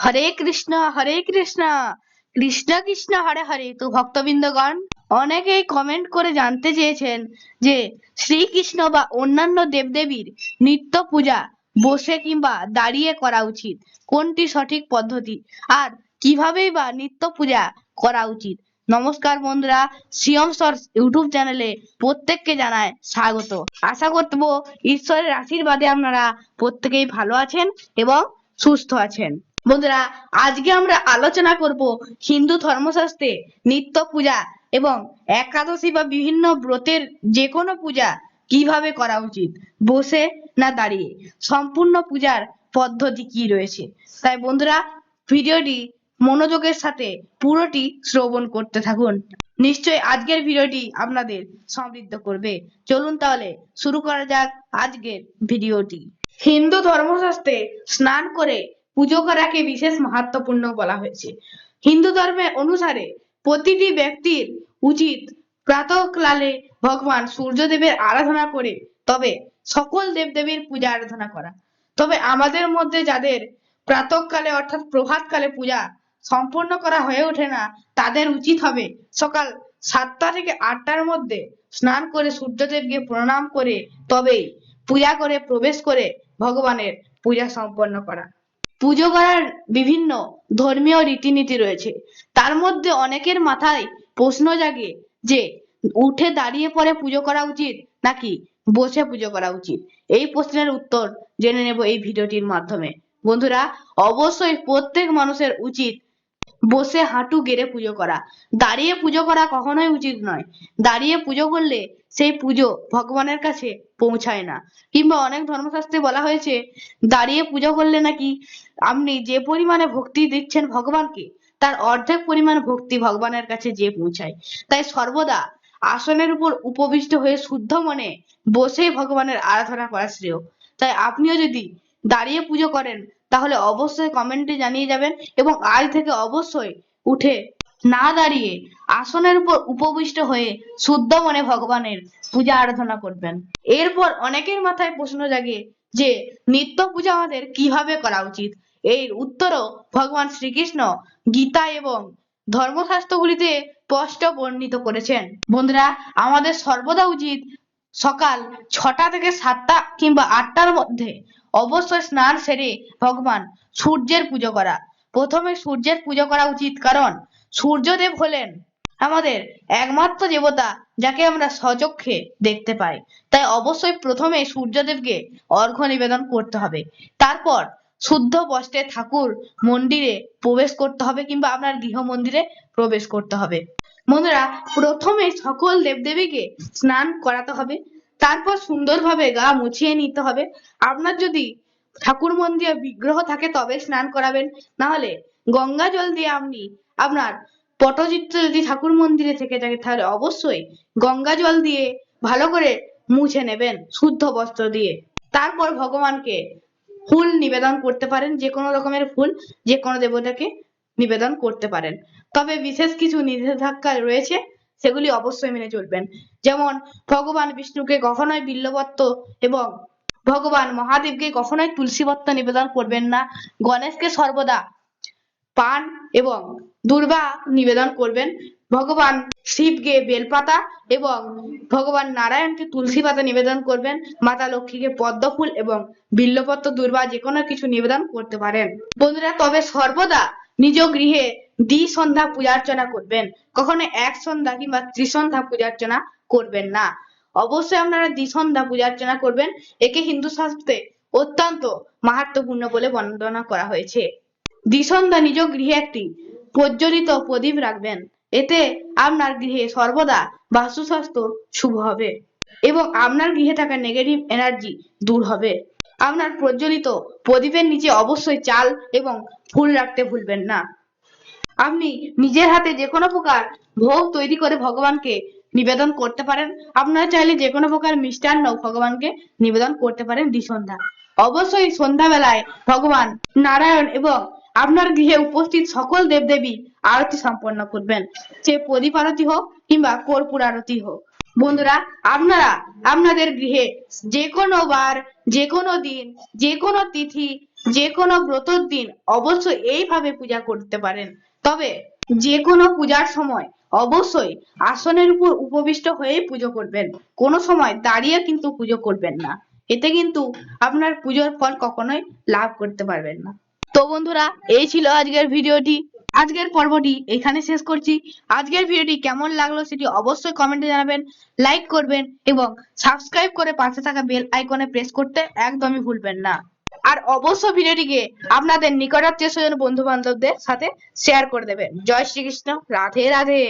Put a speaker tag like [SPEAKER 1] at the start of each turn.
[SPEAKER 1] হরে কৃষ্ণ হরে কৃষ্ণ। কৃষ্ণ কৃষ্ণ, হরে হরে। তো ভক্তবৃন্দগণ অনেকেই কমেন্ট করে জানতে চেয়েছেন যে, শ্রীকৃষ্ণ বা অন্যান্য দেবদেবীর নিত্য পূজা বসে কিংবা দাঁড়িয়ে করা উচিত, কোনটি সঠিক পদ্ধতি? আর কিভাবেই বা নিত্য পূজা করা উচিত? নমস্কার বন্ধুরা সিয়ম সর্স ইউটিউব চ্যানেলে প্রত্যেককে জানায় স্বাগত। আশা করব ঈশ্বরের আশীর্বাদে আপনারা প্রত্যেকেই ভালো আছেন এবং সুস্থ আছেন। বন্ধুরা, আজকে আমরা আলোচনা করব হিন্দু ধর্মশাস্ত্রে নিত্য পূজা এবং একাদশী বা বিভিন্ন ব্রতের যে কোনো পূজা কীভাবে করা উচিত, বসে না দাঁড়িয়ে, সম্পূর্ণ পূজার পদ্ধতি কি রয়েছে? তাই বন্ধুরা, ভিডিওটি মনোযোগের সাথে পুরোটি শ্রবণ করতে থাকুন। নিশ্চয়ই আজকের ভিডিওটি আপনাদের সমৃদ্ধ করবে। চলুন তাহলে শুরু করা যাক আজকের ভিডিওটি। হিন্দু ধর্মশাস্ত্রে স্নান করে পুজো করাকে বিশেষ মাহাত্মপূর্ণ বলা হয়েছে। হিন্দু ধর্মের অনুসারে প্রতিটি ব্যক্তির উচিত প্রাতঃকালে ভগবান সূর্যদেবের আরাধনা করে তবে সকল দেবদেবীর পূজা আরাধনা করা। তবে আমাদের মধ্যে যাদের প্রাতঃকালে অর্থাৎ প্রভাতকালে পূজা সম্পূর্ণ করা হয়ে ওঠে না, তাদের উচিত হবে সকাল সাতটা থেকে আটটার মধ্যে স্নান করে সূর্যদেবকে প্রণাম করে তবেই পূজা করে, প্রবেশ করে ভগবানের পূজা সম্পন্ন করা। পুজো করার বিভিন্ন ধর্মীয় রীতিনীতি রয়েছে। তার মধ্যে অনেকের মাথায় প্রশ্ন জাগে যে, উঠে দাঁড়িয়ে পরে পুজো করা উচিত নাকি বসে পুজো করা উচিত? এই প্রশ্নের উত্তর জেনে নেব এই ভিডিওটির মাধ্যমে। বন্ধুরা, অবশ্যই প্রত্যেক মানুষের উচিত বসে হাঁটু গেড়ে পুজো করা। দাঁড়িয়ে পুজো করা কখনোই উচিত নয়। দাঁড়িয়ে পুজো করলে সেই পুজো ভগবানের কাছে পৌঁছায় না। কিংবা অনেক ধর্মশাস্ত্রে বলা হয়েছে, দাঁড়িয়ে পুজো করলে নাকি আপনি যে পরিমাণে ভক্তি দিচ্ছেন ভগবানকে, তার অর্ধেক পরিমাণ ভক্তি ভগবানের কাছে যে পৌঁছায়। তাই সর্বদা আসনের উপর উপবিষ্ট হয়ে শুদ্ধ মনে বসেই ভগবানের আরাধনা করা শ্রেয়। তাই আপনিও যদি দাঁড়িয়ে পুজো করেন, তাহলে অবশ্যই কমেন্টে জানিয়ে যাবেন এবং আজ থেকে অবশ্যই উঠে না দাঁড়িয়ে আসনের উপর উপবিষ্ট হয়ে শুদ্ধ মনে ভগবানের পূজা আরাধনা করবেন। এরপর অনেকের মাথায় প্রশ্ন জাগে যে, নিত্য পূজা আমাদের কীভাবে করা উচিত? এর উত্তরও ভগবান শ্রীকৃষ্ণ গীতা এবং ধর্মশাস্ত্রগুলিতে স্পষ্ট বর্ণিত করেছেন। বন্ধুরা, আমাদের সর্বদা উচিত সকাল ছটা থেকে সাতটা কিংবা আটটার মধ্যে অবশ্যই স্নান সেরে ভগবান সূর্যের পুজো করা। প্রথমে সূর্যের পুজো করা উচিত, কারণ সূর্যদেব হলেন আমাদের একমাত্র দেবতা যাকে আমরা সচক্ষে দেখতে পাই। তাই অবশ্যই প্রথমে সূর্যদেবকে অর্ঘ্য নিবেদন করতে হবে। তারপর শুদ্ধ বস্ত্রে ঠাকুর মন্দিরে প্রবেশ করতে হবে কিংবা আপনার গৃহ মন্দিরে প্রবেশ করতে হবে। বন্ধুরা, প্রথমে সকল দেবদেবীকে স্নান করাতে হবে। তারপর সুন্দরভাবে গা মুছিয়ে নিতে হবে। আপনার যদি ঠাকুর মন্দিরে বিগ্রহ থাকে তবে স্নান করাবেন। না হলে গঙ্গা জল দিয়ে আপনি, আপনার পটচিত্র যদি ঠাকুর মন্দিরে থেকে থাকে, তাহলে অবশ্যই গঙ্গা জল দিয়ে ভালো করে মুছে নেবেন শুদ্ধ বস্ত্র দিয়ে। তারপর ভগবানকে ফুল নিবেদন করতে পারেন, যে কোনো রকমের ফুল, যে কোনো দেবতাকে নিবেদন করতে পারেন। তবে বিশেষ কিছু নিষেধাজ্ঞা রয়েছে, সেগুলি অবশ্যই মেনে চলবেন। যেমন, ভগবান বিষ্ণুকে কখনোই বিল্লপত্র এবং ভগবান মহাদেবকে কখনোই তুলসীপত্র নিবেদন করবেন না। গণেশকে সর্বদা পান এবং দুর্বা নিবেদন করবেন। ভগবান শিবকে বেলপাতা এবং ভগবান নারায়ণকে তুলসী পাতা নিবেদন করবেন। মাতা লক্ষ্মীকে পদ্ম ফুল এবং বিল্লপত্র, দুর্বা যে কোনো কিছু নিবেদন করতে পারেন। বন্ধুরা, তবে সর্বদা নিজ গৃহে দ্বি সন্ধ্যা পূজার্চনা করবেন। কখনো এক সন্ধ্যা কিংবা ত্রিসন্ধ্যা পূজার্চনা করবেন না। অবশ্যই আপনারা দ্বিসন্ধ্যা পূজার্চনা করবেন। একে হিন্দু শাস্ত্রে অত্যন্ত মাহাত্মপূর্ণ বলে বর্ণনা করা হয়েছে। দ্বিসন্ধ্যা নিজ গৃহে একটি প্রজ্বলিত প্রদীপ রাখবেন। এতে আপনার গৃহে সর্বদা বাস্তুস্বাস্থ্য শুভ হবে এবং আপনার গৃহে থাকা নেগেটিভ এনার্জি দূর হবে। আপনার প্রজ্বলিত প্রদীপের নিচে অবশ্যই চাল এবং ফুল রাখতে ভুলবেন না। আপনি নিজের হাতে যে কোনো প্রকার ভোগ তৈরি করে ভগবানকে নিবেদন করতে পারেন। আপনারা চাইলে যে কোনো প্রকার মিষ্টান্ন ভগবানকে নিবেদন করতে পারেন দ্বিসন্ধ্যা। অবশ্যই সন্ধ্যাবেলায় ভগবান নারায়ণ এবং আপনার গৃহে উপস্থিত সকল দেবদেবী আরতি সম্পন্ন করবেন। সে প্রদীপ আরতি হোক কিংবা কর্পূর আরতি হোক। বন্ধুরা, আপনারা আপনাদের গৃহে যে কোনো বার, যে কোনো দিন, যে কোনো তিথি, যে কোনো ব্রতর দিন অবশ্যই এইভাবে পূজা করতে পারেন। তবে যে কোনো পূজার সময় অবশ্যই আসনের উপর উপবিষ্ট হয়ে পুজো করবেন। কোনো সময় দাঁড়িয়ে কিন্তু পুজো করবেন না। এতে কিন্তু আপনার পুজোর ফল কখনোই লাভ করতে পারবেন না। তো বন্ধুরা, এই ছিল আজকের ভিডিওটি। আজকের পর্বটি এখানে শেষ করছি। আজকের ভিডিওটি কেমন লাগল সেটি অবশ্যই কমেন্টে জানাবেন লাইক করবেন এবং সাবস্ক্রাইব করে পাশে থাকা বেল আইকনে প্রেস করতে একদমই ভুলবেন না। আর অবশ্য ভিডিওটিকে আপনাদের নিকটাত্মীয় স্বজন বন্ধু বান্ধবদের সাথে শেয়ার করে দেবেন। জয় শ্রীকৃষ্ণ। রাধে রাধে।